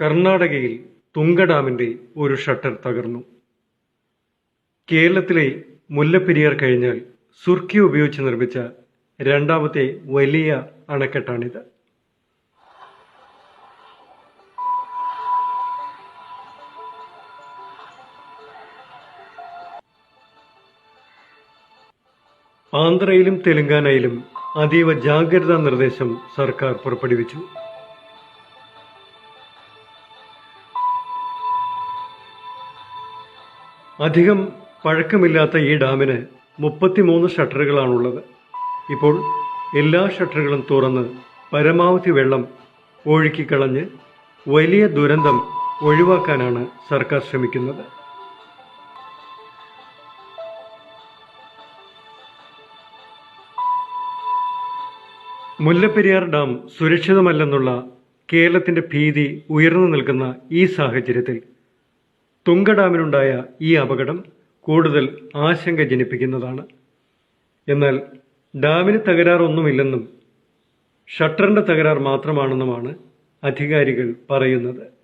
കർണാടകയിൽ തുംഗ ഡാമിന്റെ ഒരു ഷട്ടർ തകർന്നു. കേരളത്തിലെ മുല്ലപ്പെരിയാർ കഴിഞ്ഞാൽ സുർക്കി ഉപയോഗിച്ച് നിർമ്മിച്ച രണ്ടാമത്തെ വലിയ അണക്കെട്ടാണിത്. ആന്ധ്രയിലും തെലങ്കാനയിലും അതീവ ജാഗ്രതാ നിർദ്ദേശം സർക്കാർ പുറപ്പെടുവിച്ചു. അധികം പഴക്കമില്ലാത്ത ഈ ഡാമിന് മുപ്പത്തിമൂന്ന് ഷട്ടറുകളാണുള്ളത്. ഇപ്പോൾ എല്ലാ ഷട്ടറുകളും തുറന്ന് പരമാവധി വെള്ളം ഒഴുക്കിക്കളഞ്ഞ് വലിയ ദുരന്തം ഒഴിവാക്കാനാണ് സർക്കാർ ശ്രമിക്കുന്നത്. മുല്ലപ്പെരിയാർ ഡാം സുരക്ഷിതമല്ലെന്നുള്ള കേരളത്തിന്റെ ഭീതി ഉയർന്നു നിൽക്കുന്ന ഈ സാഹചര്യത്തിൽ തുംഗ ഡാമിനുണ്ടായ ഈ അപകടം കൂടുതൽ ആശങ്ക ജനിപ്പിക്കുന്നതാണ്. എന്നാൽ ഡാമിന് തകരാറൊന്നുമില്ലെന്നും ഷട്ടറിന്റെ തകരാർ മാത്രമാണെന്നുമാണ് അധികാരികൾ പറയുന്നത്.